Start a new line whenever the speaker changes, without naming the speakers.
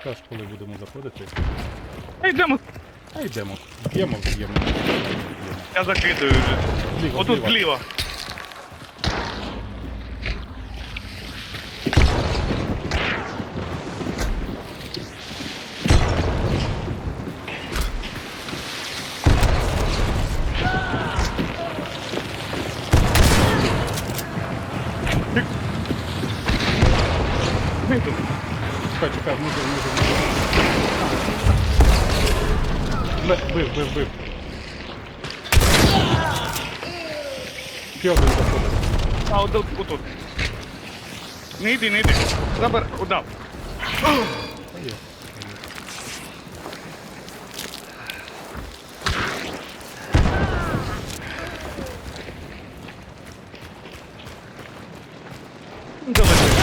Скажеш, коли будемо заходити.
Та йдемо.
А йдемо. Б'ємо, б'ємо.
Я закидаю вже.
Зліва,
Отут
зліва.
зліва. Вийду.
Чекай, чекай, внизу, внизу, внизу. Бив, бив, бив. Пьодин заходить.
А, отдал отут. Не йди, не йди. Забер, удав.
Давай.